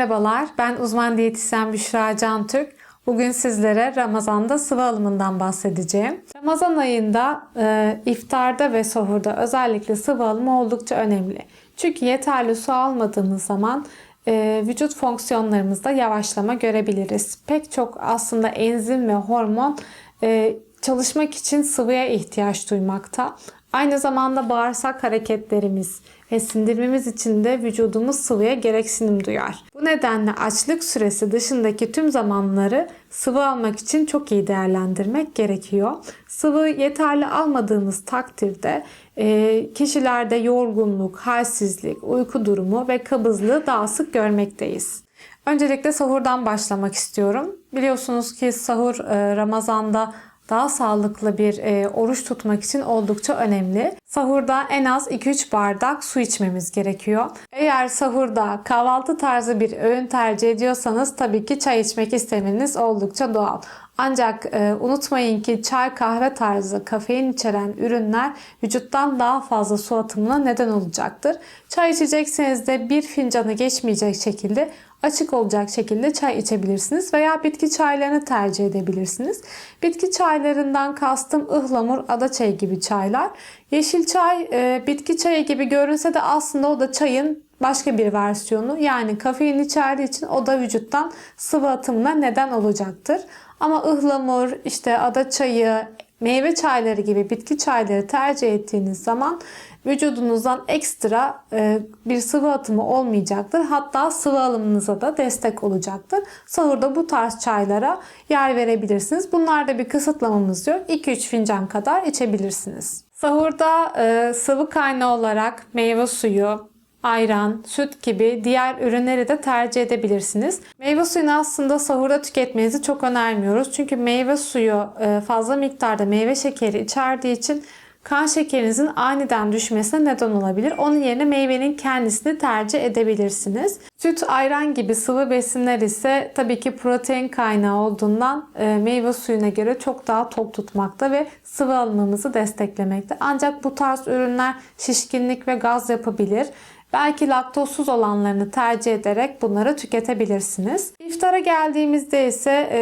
Merhabalar, ben uzman diyetisyen Büşra Can Türk. Bugün sizlere Ramazan'da sıvı alımından bahsedeceğim. Ramazan ayında e, iftarda ve sahurda özellikle sıvı alımı oldukça önemli. Çünkü yeterli su almadığımız zaman e, vücut fonksiyonlarımızda yavaşlama görebiliriz. Pek çok aslında enzim ve hormon e, çalışmak için sıvıya ihtiyaç duymakta. Aynı zamanda bağırsak hareketlerimiz ve sindirmemiz için de vücudumuz sıvıya gereksinim duyar. Bu nedenle açlık süresi dışındaki tüm zamanları sıvı almak için çok iyi değerlendirmek gerekiyor. Sıvı yeterli almadığımız takdirde e, kişilerde yorgunluk, halsizlik, uyku durumu ve kabızlığı daha sık görmekteyiz. Öncelikle sahurdan başlamak istiyorum. Biliyorsunuz ki sahur e, Ramazan'da daha sağlıklı bir e, oruç tutmak için oldukça önemli. Sahurda en az 2-3 bardak su içmemiz gerekiyor. Eğer sahurda kahvaltı tarzı bir öğün tercih ediyorsanız tabii ki çay içmek istemeniz oldukça doğal. Ancak e, unutmayın ki çay, kahve tarzı kafein içeren ürünler vücuttan daha fazla su atımına neden olacaktır. Çay içecekseniz de bir fincanı geçmeyecek şekilde açık olacak şekilde çay içebilirsiniz veya bitki çaylarını tercih edebilirsiniz. Bitki çaylarından kastım ıhlamur, ada çayı gibi çaylar. Yeşil çay e, bitki çayı gibi görünse de aslında o da çayın başka bir versiyonu. Yani kafein içerdiği için o da vücuttan sıvı atımına neden olacaktır. Ama ıhlamur, işte ada çayı, meyve çayları gibi bitki çayları tercih ettiğiniz zaman vücudunuzdan ekstra e, bir sıvı atımı olmayacaktır. Hatta sıvı alımınıza da destek olacaktır. Sahurda bu tarz çaylara yer verebilirsiniz. Bunlarda bir kısıtlamamız yok. 2-3 fincan kadar içebilirsiniz. Sahurda e, sıvı kaynağı olarak meyve suyu, ayran, süt gibi diğer ürünleri de tercih edebilirsiniz. Meyve suyunu aslında sahurda tüketmenizi çok önermiyoruz. Çünkü meyve suyu e, fazla miktarda meyve şekeri içerdiği için kan şekerinizin aniden düşmesine neden olabilir. Onun yerine meyvenin kendisini tercih edebilirsiniz. Süt, ayran gibi sıvı besinler ise tabii ki protein kaynağı olduğundan e, meyve suyuna göre çok daha tok tutmakta ve sıvı alımımızı desteklemekte. Ancak bu tarz ürünler şişkinlik ve gaz yapabilir. Belki laktozsuz olanlarını tercih ederek bunları tüketebilirsiniz. İftara geldiğimizde ise e,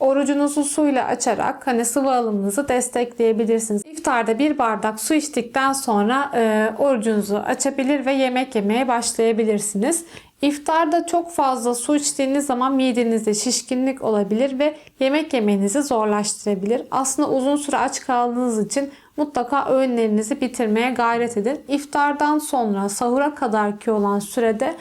orucunuzu suyla açarak hani sıvı alımınızı destekleyebilirsiniz. İftarda bir bardak su içtikten sonra e, orucunuzu açabilir ve yemek yemeye başlayabilirsiniz. İftarda çok fazla su içtiğiniz zaman midenizde şişkinlik olabilir ve yemek yemenizi zorlaştırabilir. Aslında uzun süre aç kaldığınız için mutlaka öğünlerinizi bitirmeye gayret edin. İftardan sonra sahura kadarki olan sürede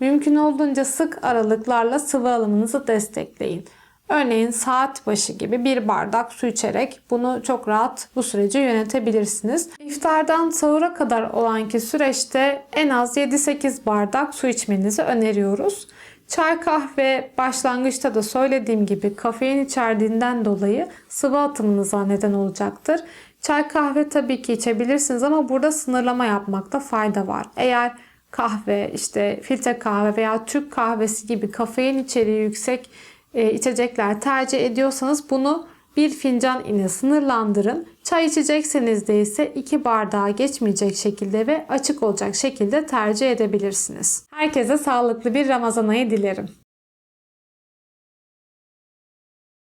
mümkün olduğunca sık aralıklarla sıvı alımınızı destekleyin. Örneğin saat başı gibi bir bardak su içerek bunu çok rahat bu süreci yönetebilirsiniz. İftardan sahura kadar olanki süreçte en az 7-8 bardak su içmenizi öneriyoruz. Çay kahve başlangıçta da söylediğim gibi kafein içerdiğinden dolayı sıvı atımınıza neden olacaktır. Çay kahve tabii ki içebilirsiniz ama burada sınırlama yapmakta fayda var. Eğer kahve, işte filtre kahve veya Türk kahvesi gibi kafein içeriği yüksek e, içecekler tercih ediyorsanız bunu bir fincan ile sınırlandırın. Çay içecekseniz de ise 2 bardağa geçmeyecek şekilde ve açık olacak şekilde tercih edebilirsiniz. Herkese sağlıklı bir Ramazan ayı dilerim.